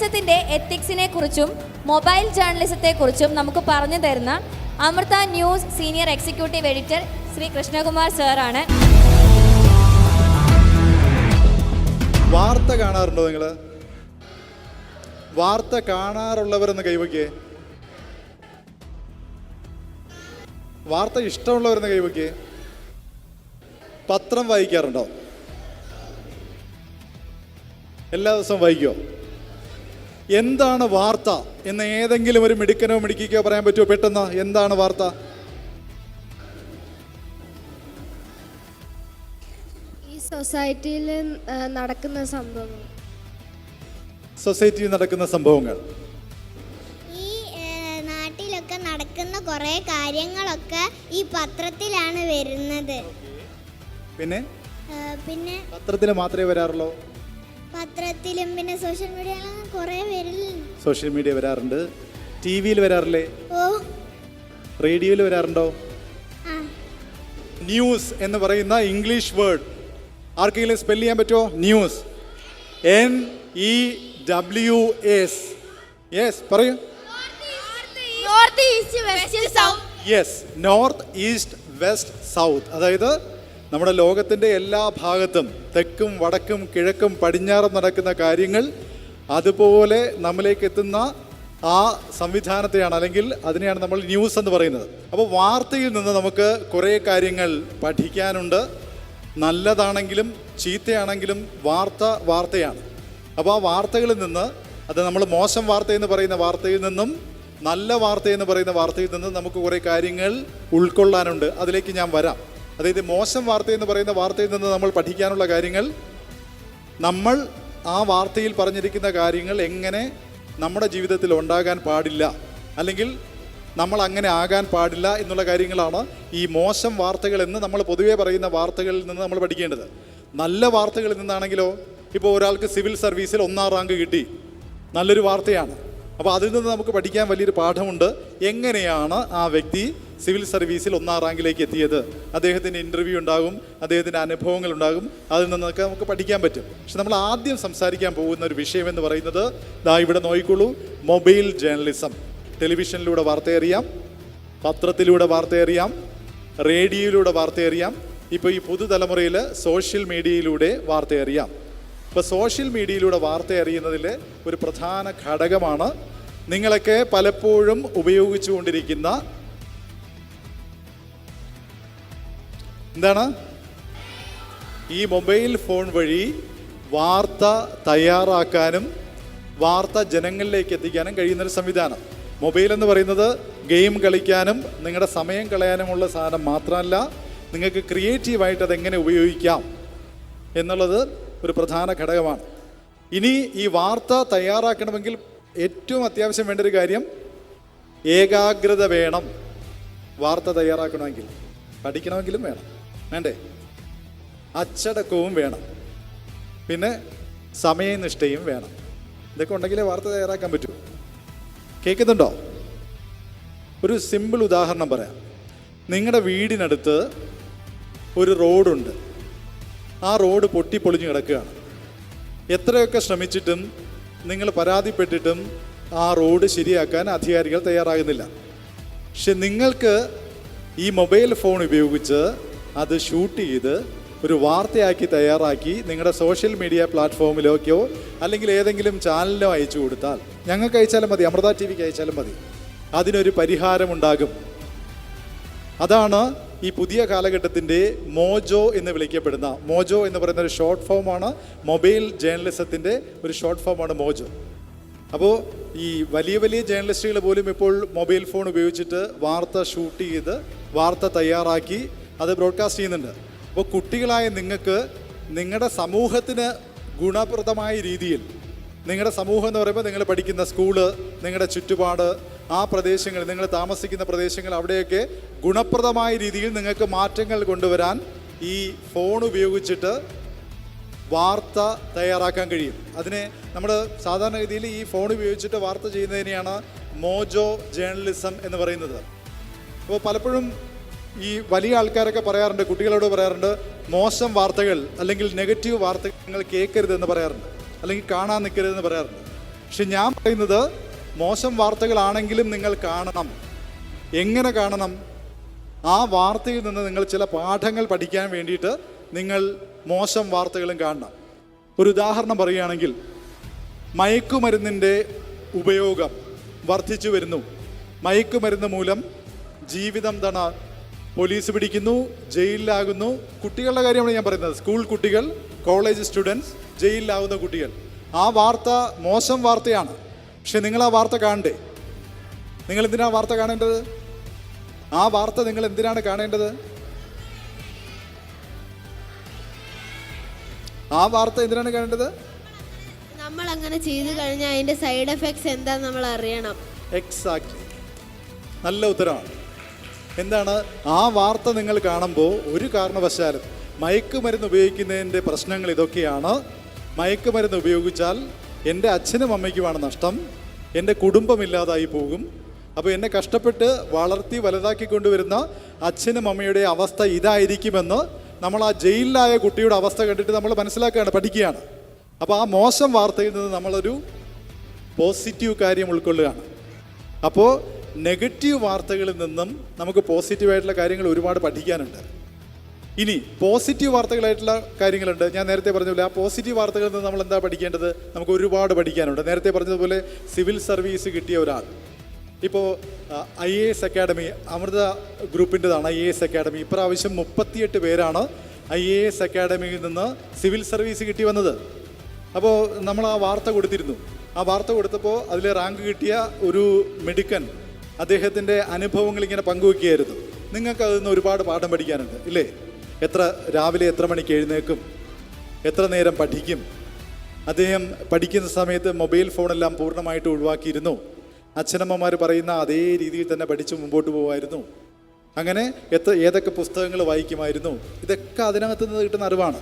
ജേർണലിസത്തിന്റെ എത്തിക്സിനെ കുറിച്ചും മൊബൈൽ ജേർണലിസത്തെ കുറിച്ചും നമുക്ക് പറഞ്ഞു തരുന്ന Amrita news senior executive editor Shri Krishnakumar സാറാണ്. വാർത്ത കാണാറുണ്ടോ നിങ്ങൾ വാർത്ത കാണാറുള്ളവരെന്ന് കൈവയ്ക്കേ. വാർത്ത ഇഷ്ടമുള്ളവരെന്ന് കൈവയ്ക്കേ. പത്രം വായിക്കാറുണ്ടോ? എല്ലാ ദിവസവും വായിക്കോ എന്താണ് വാർത്ത? എന്ന് ഏതെങ്കിലും ഒരു മിടുക്കനോ മിടുക്കിക്കോ പറയാൻ പറ്റുമോ? പെട്ടെന്ന് എന്താണ് വാർത്ത? ഈ സൊസൈറ്റിയിൽ നടക്കുന്ന സംഭവം സൊസൈറ്റിയിൽ നടക്കുന്ന സംഭവങ്ങൾ. ഈ നാട്ടിലൊക്കെ നടക്കുന്ന കുറേ കാര്യങ്ങളൊക്കെ ഈ പത്രത്തിലാണ് വരുന്നത്. പിന്നെ? പിന്നെ? പത്രത്തിൽ മാത്രമേ വരാറുള്ളൂ? പത്രത്തിലും പിന്നെ സോഷ്യൽ മീഡിയയിലും കുറേ വരലുണ്ട് സോഷ്യൽ മീഡിയ വരാറുണ്ട്. ടി വിയിൽ വരാറില്ലേ? ഓ. റേഡിയോയിൽ വരാറുണ്ടോ? ആ. ന്യൂസ് എന്ന് പറയുന്ന ഇംഗ്ലീഷ് വേർഡ് ആർക്കെങ്കിലും സ്പെൽ ചെയ്യാൻ പറ്റുമോ? News N E W S yes പറയൂ. North east west south yes north east west south അതായത് നമ്മുടെ ലോകത്തിന്റെ എല്ലാ ഭാഗത്തും തെക്കും വടക്കും കിഴക്കും പടിഞ്ഞാറും നടക്കുന്ന കാര്യങ്ങൾ അതുപോലെ നമ്മിലേക്ക് എത്തുന്ന ആ സംവിധാനത്തെയാണ് അല്ലെങ്കിൽ അതിനെയാണ് നമ്മൾ ന്യൂസ് എന്ന് പറയുന്നത്. അപ്പോൾ വാർത്തയിൽ നിന്ന് നമുക്ക് കുറേ കാര്യങ്ങൾ പഠിക്കാനുണ്ട്. നല്ലതാണെങ്കിലും ചീത്തയാണെങ്കിലും വാർത്ത വാർത്തയാണ്. അപ്പോൾ ആ വാർത്തകളിൽ നിന്ന് അത് നമ്മൾ മോശം വാർത്ത എന്ന് പറയുന്ന വാർത്തയിൽ നിന്നും നല്ല വാർത്ത എന്ന് പറയുന്ന വാർത്തയിൽ നിന്നും നമുക്ക് കുറേ കാര്യങ്ങൾ ഉൾക്കൊള്ളാനുണ്ട്. അതിലേക്ക് ഞാൻ വരാം. അതായത് മോശം വാർത്ത എന്ന് പറയുന്ന വാർത്തയിൽ നിന്ന് നമ്മൾ പഠിക്കാനുള്ള കാര്യങ്ങൾ നമ്മൾ ആ വാർത്തയിൽ പറഞ്ഞിരിക്കുന്ന കാര്യങ്ങൾ എങ്ങനെ നമ്മുടെ ജീവിതത്തിൽ ഉണ്ടാകാൻ പാടില്ല അല്ലെങ്കിൽ നമ്മൾ അങ്ങനെ ആകാൻ പാടില്ല എന്നുള്ള കാര്യങ്ങളാണ് ഈ മോശം വാർത്തകൾ എന്ന് നമ്മൾ പൊതുവേ പറയുന്ന വാർത്തകളിൽ നിന്ന് നമ്മൾ പഠിക്കേണ്ടത്. നല്ല വാർത്തകളിൽ നിന്നാണെങ്കിലോ ഇപ്പോൾ ഒരാൾക്ക് സിവിൽ സർവീസിൽ ഒന്നാം റാങ്ക് കിട്ടി നല്ലൊരു വാർത്തയാണ്. അപ്പോൾ അതിൽ നിന്ന് നമുക്ക് പഠിക്കാൻ വലിയൊരു പാഠമുണ്ട്. എങ്ങനെയാണ് ആ വ്യക്തി സിവിൽ സർവീസിൽ ഒന്നാം റാങ്കിലേക്ക് എത്തിയത്. അദ്ദേഹത്തിന്റെ ഇന്റർവ്യൂ ഉണ്ടാകും. അദ്ദേഹത്തിന്റെ അനുഭവങ്ങൾ ഉണ്ടാകും. അതിൽ നിന്നൊക്കെ നമുക്ക് പഠിക്കാൻ പറ്റും. പക്ഷെ നമ്മൾ ആദ്യം സംസാരിക്കാൻ പോകുന്ന ഒരു വിഷയം എന്ന് പറയുന്നത് ദാ ഇവിടെ നോക്കിക്കോളൂ മൊബൈൽ ജേർണലിസം. ടെലിവിഷനിലൂടെ വാർത്തയറിയാം പത്രത്തിലൂടെ വാർത്തയറിയാം റേഡിയോയിലൂടെ വാർത്തയറിയാം ഇപ്പോൾ ഈ പുതുതലമുറയിൽ സോഷ്യൽ മീഡിയയിലൂടെ വാർത്തയറിയാം ഇപ്പോൾ സോഷ്യൽ മീഡിയയിലൂടെ വാർത്ത അറിയുന്നതിൽ ഒരു പ്രധാന ഘടകമാണ് നിങ്ങളൊക്കെ പലപ്പോഴും ഉപയോഗിച്ചുകൊണ്ടിരിക്കുന്ന എന്താണ്? ഈ മൊബൈൽ ഫോൺ വഴി വാർത്ത തയ്യാറാക്കാനും വാർത്ത ജനങ്ങളിലേക്ക് എത്തിക്കാനും കഴിയുന്നൊരു സംവിധാനം. മൊബൈൽ എന്ന് പറയുന്നത് ഗെയിം കളിക്കാനും നിങ്ങളുടെ സമയം കളയാനുമുള്ള സാധനം മാത്രമല്ല നിങ്ങൾക്ക് ക്രിയേറ്റീവായിട്ട് അതെങ്ങനെ ഉപയോഗിക്കാം എന്നുള്ളത് ഒരു പ്രധാന ഘടകമാണ്. ഇനി ഈ വാർത്ത തയ്യാറാക്കണമെങ്കിൽ ഏറ്റവും അത്യാവശ്യം വേണ്ട ഒരു കാര്യം ഏകാഗ്രത വേണം വാർത്ത തയ്യാറാക്കണമെങ്കിൽ. പഠിക്കണമെങ്കിലും വേണം. വേണ്ടേ? അച്ചടക്കവും വേണം. പിന്നെ സമയനിഷ്ഠയും വേണം. ഇതൊക്കെ ഉണ്ടെങ്കിലേ വാർത്ത തയ്യാറാക്കാൻ പറ്റൂ. കേൾക്കുന്നുണ്ടോ? ഒരു സിമ്പിൾ ഉദാഹരണം പറയാം. നിങ്ങളുടെ വീടിനടുത്ത് ഒരു റോഡുണ്ട്. ആ റോഡ് പൊട്ടിപ്പൊളിഞ്ഞ് കിടക്കുകയാണ്. എത്രയൊക്കെ ശ്രമിച്ചിട്ടും നിങ്ങൾ പരാതിപ്പെട്ടിട്ടും ആ റോഡ് ശരിയാക്കാൻ അധികാരികൾ തയ്യാറാകുന്നില്ല. പക്ഷെ നിങ്ങൾക്ക് ഈ മൊബൈൽ ഫോൺ ഉപയോഗിച്ച് അത് ഷൂട്ട് ചെയ്ത് ഒരു വാർത്തയാക്കി തയ്യാറാക്കി നിങ്ങളുടെ സോഷ്യൽ മീഡിയ പ്ലാറ്റ്ഫോമിലേക്കോ അല്ലെങ്കിൽ ഏതെങ്കിലും ചാനലിനോ അയച്ചു കൊടുത്താൽ ഞങ്ങൾക്ക് അയച്ചാലും മതി അമൃത ടി വിക്ക് അയച്ചാലും മതി. അതിനൊരു പരിഹാരമുണ്ടാകും. അതാണ് ഈ പുതിയ കാലഘട്ടത്തിന്റെ മോജോ എന്ന് വിളിക്കപ്പെടുന്ന മോജോ എന്ന് പറയുന്ന ഒരു ഷോർട്ട് ഫോമാണ് മൊബൈൽ ജേർണലിസത്തിന്റെ ഒരു ഷോർട്ട് ഫോമാണ് മോജോ. അപ്പോൾ ഈ വലിയ വലിയ ജേർണലിസ്റ്റുകൾ പോലും ഇപ്പോൾ മൊബൈൽ ഫോൺ ഉപയോഗിച്ചിട്ട് വാർത്ത ഷൂട്ട് ചെയ്ത് വാർത്ത തയ്യാറാക്കി അത് ബ്രോഡ്കാസ്റ്റ് ചെയ്യുന്നുണ്ട്. അപ്പോൾ കുട്ടികളായ നിങ്ങൾക്ക് നിങ്ങളുടെ സമൂഹത്തിന് ഗുണപ്രദമായ രീതിയിൽ നിങ്ങളുടെ സമൂഹം എന്ന് പറയുമ്പോൾ നിങ്ങൾ പഠിക്കുന്ന സ്കൂൾ നിങ്ങളുടെ ചുറ്റുപാട് ആ പ്രദേശങ്ങൾ നിങ്ങൾ താമസിക്കുന്ന പ്രദേശങ്ങൾ അവിടെയൊക്കെ ഗുണപ്രദമായ രീതിയിൽ നിങ്ങൾക്ക് മാറ്റങ്ങൾ കൊണ്ടുവരാൻ ഈ ഫോൺ ഉപയോഗിച്ചിട്ട് വാർത്ത തയ്യാറാക്കാൻ കഴിയും. അതിനെ നമ്മൾ സാധാരണ രീതിയിൽ ഈ ഫോൺ ഉപയോഗിച്ചിട്ട് വാർത്ത ചെയ്യുന്നതിനെയാണ് മോജോ ജേർണലിസം എന്ന് പറയുന്നത്. അപ്പോൾ പലപ്പോഴും ഈ വലിയ ആൾക്കാരൊക്കെ പറയാറുണ്ട് കുട്ടികളോട് പറയാറുണ്ട് മോശം വാർത്തകൾ അല്ലെങ്കിൽ നെഗറ്റീവ് വാർത്തകൾ നിങ്ങൾ കേൾക്കരുതെന്ന് പറയാറുണ്ട് അല്ലെങ്കിൽ കാണാൻ നിൽക്കരുതെന്ന് പറയാറുണ്ട്. പക്ഷെ ഞാൻ പറയുന്നത് മോശം വാർത്തകളാണെങ്കിലും നിങ്ങൾ കാണണം. എങ്ങനെ കാണണം? ആ വാർത്തയിൽ നിന്ന് നിങ്ങൾ ചില പാഠങ്ങൾ പഠിക്കാൻ വേണ്ടിയിട്ട് നിങ്ങൾ മോശം വാർത്തകളും കാണണം. ഒരു ഉദാഹരണം പറയുകയാണെങ്കിൽ മയക്കുമരുന്നിന്റെ ഉപയോഗം വർദ്ധിച്ചു വരുന്നു. മയക്കുമരുന്ന് മൂലം ജീവിതം എന്താണ് പോലീസ് പിടിക്കുന്നു ജയിലിലാകുന്നു. കുട്ടികളുടെ കാര്യമാണ് ഞാൻ പറയുന്നത്. സ്കൂൾ കുട്ടികൾ കോളേജ് സ്റ്റുഡൻസ് ജയിലിലാകുന്ന കുട്ടികൾ. ആ വാർത്ത മോശം വാർത്തയാണ്. പക്ഷെ നിങ്ങൾ ആ വാർത്ത കാണണ്ടേ? നിങ്ങൾ എന്തിനാണ് വാർത്ത കാണേണ്ടത്? ആ വാർത്ത നിങ്ങൾ എന്തിനാണ് കാണേണ്ടത്? ആ വാർത്ത എന്തിനാണ് കാണേണ്ടത്? നമ്മൾ അങ്ങനെ ചെയ്തു കഴിഞ്ഞാൽ അതിന്റെ സൈഡ് എഫക്ട്സ് എന്താ നമ്മൾ അറിയണം. എക്സാക്ട്ലി നല്ല ഉത്തരമാണ്. എന്താണ്? ആ വാർത്ത നിങ്ങൾ കാണുമ്പോൾ ഒരു കാരണവശാലും മയക്കുമരുന്ന് ഉപയോഗിക്കുന്നതിന്റെ പ്രശ്നങ്ങൾ ഇതൊക്കെയാണ്. മയക്കുമരുന്ന് ഉപയോഗിച്ചാൽ എന്റെ അച്ഛനും അമ്മയ്ക്കുമാണ് നഷ്ടം. എന്റെ കുടുംബമില്ലാതായി പോകും. അപ്പോൾ എന്നെ കഷ്ടപ്പെട്ട് വളർത്തി വലുതാക്കി കൊണ്ടുവരുന്ന അച്ഛനും അമ്മയുടെ അവസ്ഥ ഇതായിരിക്കുമെന്ന് നമ്മൾ ആ ജയിലിലായ കുട്ടിയുടെ അവസ്ഥ കണ്ടിട്ട് നമ്മൾ മനസ്സിലാക്കുകയാണ് പഠിക്കുകയാണ്. അപ്പോൾ ആ മോശം വാർത്തയിൽ നിന്ന് നമ്മളൊരു പോസിറ്റീവ് കാര്യം ഉൾക്കൊള്ളുകയാണ്. അപ്പോൾ നെഗറ്റീവ് വാർത്തകളിൽ നിന്നും നമുക്ക് പോസിറ്റീവായിട്ടുള്ള കാര്യങ്ങൾ ഒരുപാട് പഠിക്കാനുണ്ട്. ഇനി പോസിറ്റീവ് വാർത്തകളായിട്ടുള്ള കാര്യങ്ങളുണ്ട്. ഞാൻ നേരത്തെ പറഞ്ഞപോലെ ആ പോസിറ്റീവ് വാർത്തകളിൽ നിന്ന് നമ്മൾ എന്താ പഠിക്കേണ്ടത്? നമുക്ക് ഒരുപാട് പഠിക്കാനുണ്ട്. നേരത്തെ പറഞ്ഞതുപോലെ സിവിൽ സർവീസ് കിട്ടിയ ഒരാൾ. ഇപ്പോൾ I A S academy Amrita ഗ്രൂപ്പിന്റെതാണ് I A S academy. ഇപ്രാവശ്യം മുപ്പത്തിയെട്ട് പേരാണ് ഐ എ എസ് അക്കാഡമിയിൽ നിന്ന് സിവിൽ സർവീസ് കിട്ടി വന്നത്. അപ്പോൾ നമ്മൾ ആ വാർത്ത കൊടുത്തിരുന്നു. ആ വാർത്ത കൊടുത്തപ്പോൾ അതിൽ റാങ്ക് കിട്ടിയ ഒരു മെഡിക്കൻ അദ്ദേഹത്തിന്റെ അനുഭവങ്ങൾ ഇങ്ങനെ പങ്കുവെക്കുകയായിരുന്നു. നിങ്ങൾക്ക് അതിൽ നിന്ന് ഒരുപാട് പാഠം പഠിക്കാനുണ്ട് ഇല്ലേ? എത്ര രാവിലെ എത്ര മണിക്ക് എഴുന്നേക്കും എത്ര നേരം പഠിക്കും? അദ്ദേഹം പഠിക്കുന്ന സമയത്ത് മൊബൈൽ ഫോണെല്ലാം പൂർണമായിട്ട് ഒഴിവാക്കിയിരുന്നു. അച്ഛനമ്മമാർ പറയുന്ന അതേ രീതിയിൽ തന്നെ പഠിച്ച് മുമ്പോട്ട് പോകുമായിരുന്നു അങ്ങനെ എത്ര ഏതൊക്കെ പുസ്തകങ്ങൾ വായിക്കുമായിരുന്നു? ഇതൊക്കെ അതിനകത്ത് നിന്ന് കിട്ടുന്ന അറിവാണ്.